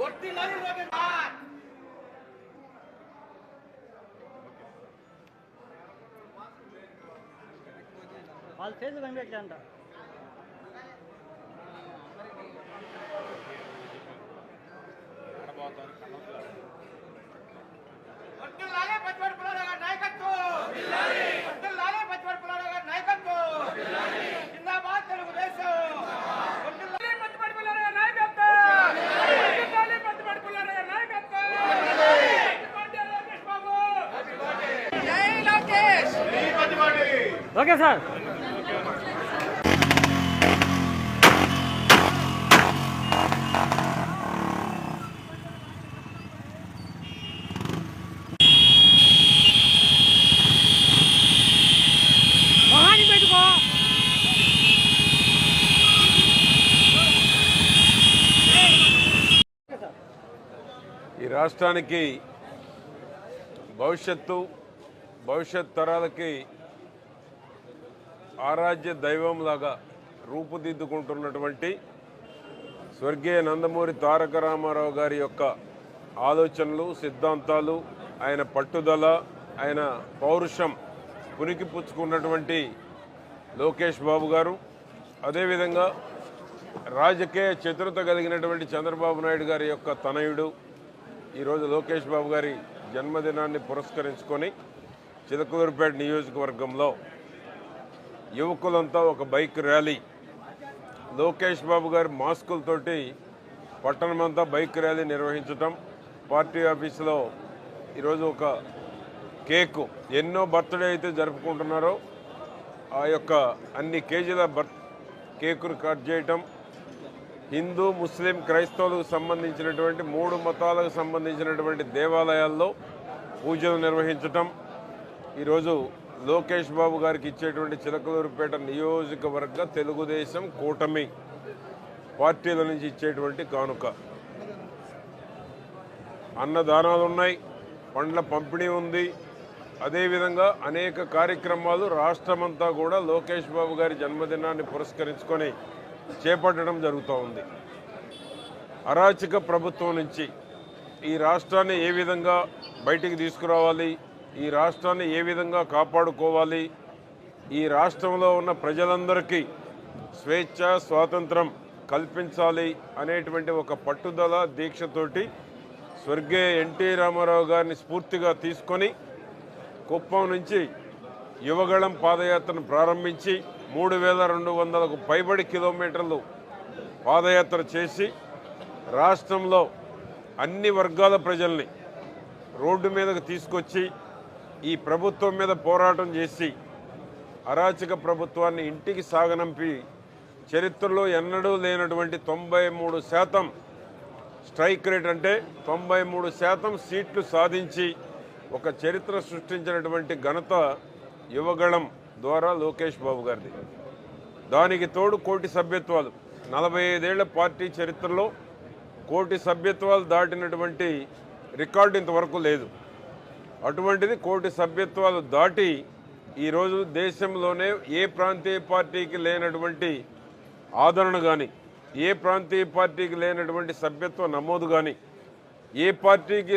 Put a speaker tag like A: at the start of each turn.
A: వర్ధిల్లాలి లోకేష్ బాబు.
B: వాళ్ళ చేతులు కనిపెట్టంట
A: వర్ధిల్లాలి
B: ఓకే సార్.
C: ఈ రాష్ట్రానికి భవిష్యత్తు భవిష్యత్ తరాలకి ఆరాధ్య దైవంలాగా రూపుదిద్దుకుంటున్నటువంటి స్వర్గీయ నందమూరి తారక రామారావు గారి యొక్క ఆలోచనలు సిద్ధాంతాలు ఆయన పట్టుదల ఆయన పౌరుషం పునికి పుచ్చుకున్నటువంటి లోకేష్ బాబు గారు. అదేవిధంగా రాజకీయ చతురత కలిగినటువంటి చంద్రబాబు నాయుడు గారి యొక్క తనయుడు ఈరోజు లోకేష్ బాబు గారి జన్మదినాన్ని పురస్కరించుకొని చిలకూరుపేట నియోజకవర్గంలో యువకులంతా ఒక బైక్ ర్యాలీ. లోకేష్ బాబు గారి మాస్కులతోటి పట్టణమంతా బైక్ ర్యాలీ నిర్వహించటం. పార్టీ ఆఫీసులో ఈరోజు ఒక కేకు. ఎన్నో బర్త్డే అయితే జరుపుకుంటున్నారో ఆ యొక్క అన్ని కేజీల బర్త్ కేకును కట్ చేయటం. హిందూ ముస్లిం క్రైస్తవులకు సంబంధించినటువంటి మూడు మతాలకు సంబంధించినటువంటి దేవాలయాల్లో పూజలు నిర్వహించటం. ఈరోజు లోకేష్ బాబు గారికి ఇచ్చేటువంటి చిలకలూరుపేట నియోజకవర్గ తెలుగుదేశం కూటమి పార్టీల నుంచి ఇచ్చేటువంటి కానుక. అన్నదానాలు ఉన్నాయి పండ్ల పంపిణీ ఉంది. అదేవిధంగా అనేక కార్యక్రమాలు రాష్ట్రమంతా కూడా లోకేష్ బాబు గారి జన్మదినాన్ని పురస్కరించుకొని చేపట్టడం జరుగుతూ ఉంది. అరాచక ప్రభుత్వం నుంచి ఈ రాష్ట్రాన్ని ఏ విధంగా బయటికి తీసుకురావాలి ఈ రాష్ట్రాన్ని ఏ విధంగా కాపాడుకోవాలి? ఈ రాష్ట్రంలో ఉన్న ప్రజలందరికీ స్వేచ్ఛ స్వాతంత్రం కల్పించాలి అనేటువంటి ఒక పట్టుదల దీక్షతోటి స్వర్గీయ ఎన్టీ రామారావు గారిని స్ఫూర్తిగా తీసుకొని కుప్పం నుంచి యువగళం పాదయాత్రను ప్రారంభించి మూడు వేల రెండు వందలకు పైబడి కిలోమీటర్లు పాదయాత్ర చేసి రాష్ట్రంలో అన్ని వర్గాల ప్రజల్ని రోడ్డు మీదకు తీసుకొచ్చి ఈ ప్రభుత్వం మీద పోరాటం చేసి అరాచక ప్రభుత్వాన్ని ఇంటికి సాగనంపి చరిత్రలో ఎన్నడూ లేనటువంటి తొంభై మూడు శాతం స్ట్రైక్ రేట్ అంటే తొంభై మూడు శాతం సీట్లు సాధించి ఒక చరిత్ర సృష్టించినటువంటి ఘనత యువగళం ద్వారా లోకేష్ బాబు గారిది. దానికి తోడు కోటి సభ్యత్వాలు. నలభై ఐదేళ్ళ పార్టీ చరిత్రలో కోటి సభ్యత్వాలు దాటినటువంటి రికార్డు ఇంతవరకు లేదు. అటువంటిది కోటి సభ్యత్వాలు దాటి ఈరోజు దేశంలోనే ఏ ప్రాంతీయ పార్టీకి లేనటువంటి ఆదరణ కానీ ఏ ప్రాంతీయ పార్టీకి లేనటువంటి సభ్యత్వ నమోదు కానీ ఏ పార్టీకి